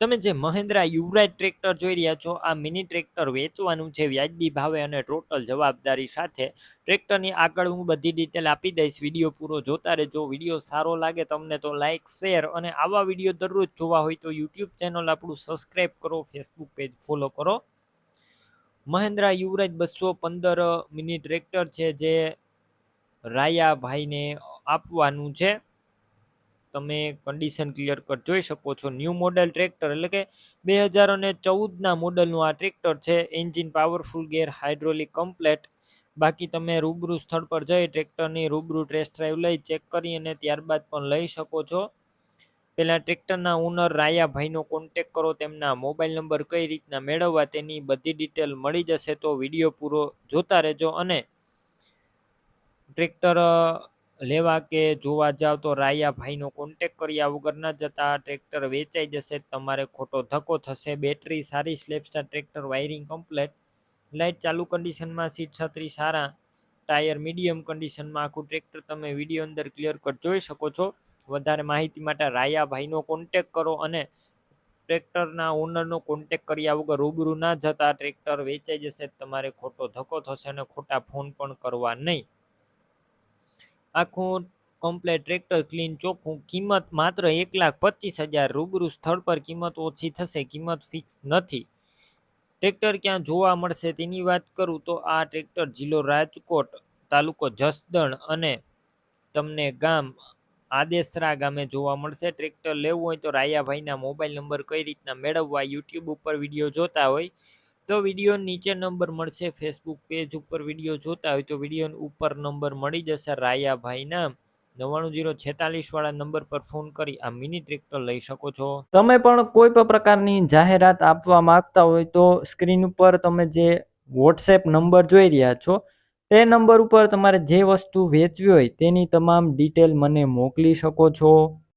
તમે જે મહેન્દ્રા યુવરાજ ટ્રેક્ટર જોઈ રહ્યા છો, આ મિની ટ્રેક્ટર વેચવાનું છે વ્યાજબી ભાવે અને ટોટલ જવાબદારી સાથે ટ્રેક્ટરની આગળ હું બધી ડિટેલ આપી દઈશ. વીડિયો પૂરો જોતા રહેજો. વીડિયો સારો લાગે તમને તો લાઇક શેર અને આવા વીડિયો દરરોજ જોવા હોય તો યુટ્યુબ ચેનલ આપણું સબસ્ક્રાઈબ કરો ફેસબુક પેજ ફોલો કરો. મહેન્દ્રા યુવરાજ બસો પંદર મિની ટ્રેક્ટર છે, જે રાયાભાઈને આપવાનું છે. તમે કન્ડિશન ક્લિયર કટ જોઈ શકો છો. ન્યૂ મોડેલ ટ્રેક્ટર એટલે કે બે હજાર અને ચૌદના મોડલનું આ ટ્રેક્ટર છે. Engine powerful gear hydraulic complete બાકી તમે રૂબરૂ સ્થળ પર જઈ ટ્રેક્ટરની રૂબરૂ ટેસ્ટ ડ્રાઈવ લઈ ચેક કરી અને ત્યારબાદ પણ લઈ શકો છો. પહેલાં ટ્રેક્ટરના ઓનર રાયાભાઈનો કોન્ટેક કરો, તેમના મોબાઈલ નંબર કઈ રીતના મેળવવા તેની બધી ડિટેલ મળી જશે તો વીડિયો પૂરો જોતા રહેજો અને ટ્રેક્ટર લેવા કે જોવા જાવ તો રાયાભાઈનો કોન્ટેક કર્યા વગર ન જતા ટ્રેક્ટર વેચાઈ જશે, તમારે ખોટો ધક્કો થશે બેટરી સારી self starter tractor wiring complete light ચાલુ કન્ડિશનમાં સીટ છત્રી સારા ટાયર મીડિયમ કન્ડિશનમાં આખું ટ્રેક્ટર તમે વીડિયો અંદર ક્લિયર કટ જોઈ શકો છો. વધારે માહિતી માટે રાયાભાઈનો કોન્ટેક કરો અને ટ્રેક્ટરના ઓનરનો કોન્ટેક કર્યા વગર રૂબરૂ ના જતા ટ્રેક્ટર વેચાઈ જશે, તમારે ખોટો ધક્કો થશે અને ખોટા ફોન પણ કરવા નહીં. આખું કમ્પ્લેટ ટ્રેક્ટર ક્લીન ચોખ્ખું, કિંમત માત્ર એક લાખ પચીસ હજાર રૂબરૂ સ્થળ પર કિંમત ઓછી થશે, કિંમત ફિક્સ નથી. ટ્રેક્ટર ક્યાં જોવા મળશે તેની વાત કરું તો આ ટ્રેક્ટર જિલ્લો રાજકોટ તાલુકો જસદણ અને તમને ગામ આદેશરા ગામે જોવા મળશે. ટ્રેક્ટર લેવું હોય તો રાયાભાઈના મોબાઈલ નંબર કઈ રીતના મેળવવા યુટ્યુબ ઉપર વીડિયો જોતા હોય તો વીડિયો નીચે નંબર મળશે ફેસબુક પેજ ઉપર વીડિયો જોતા હોય તો વીડિયો ઉપર નંબર મળી જશે રાયાભાઈના. નવ્વાણું જીરો છેતાલીસ વાળા નંબર પર ફોન કરી આ મિની ટ્રેક્ટર લઈ શકો છો. તમે પણ કોઈ પણ પ્રકારની જાહેરાત આપવા માંગતા હોય તો સ્ક્રીન ઉપર તમે જે વોટ્સએપ નંબર જોઈ રહ્યા છો, તે નંબર ઉપર તમારે જે વસ્તુ વેચવી હોય તેની તમામ ડિટેલ મને મોકલી શકો છો.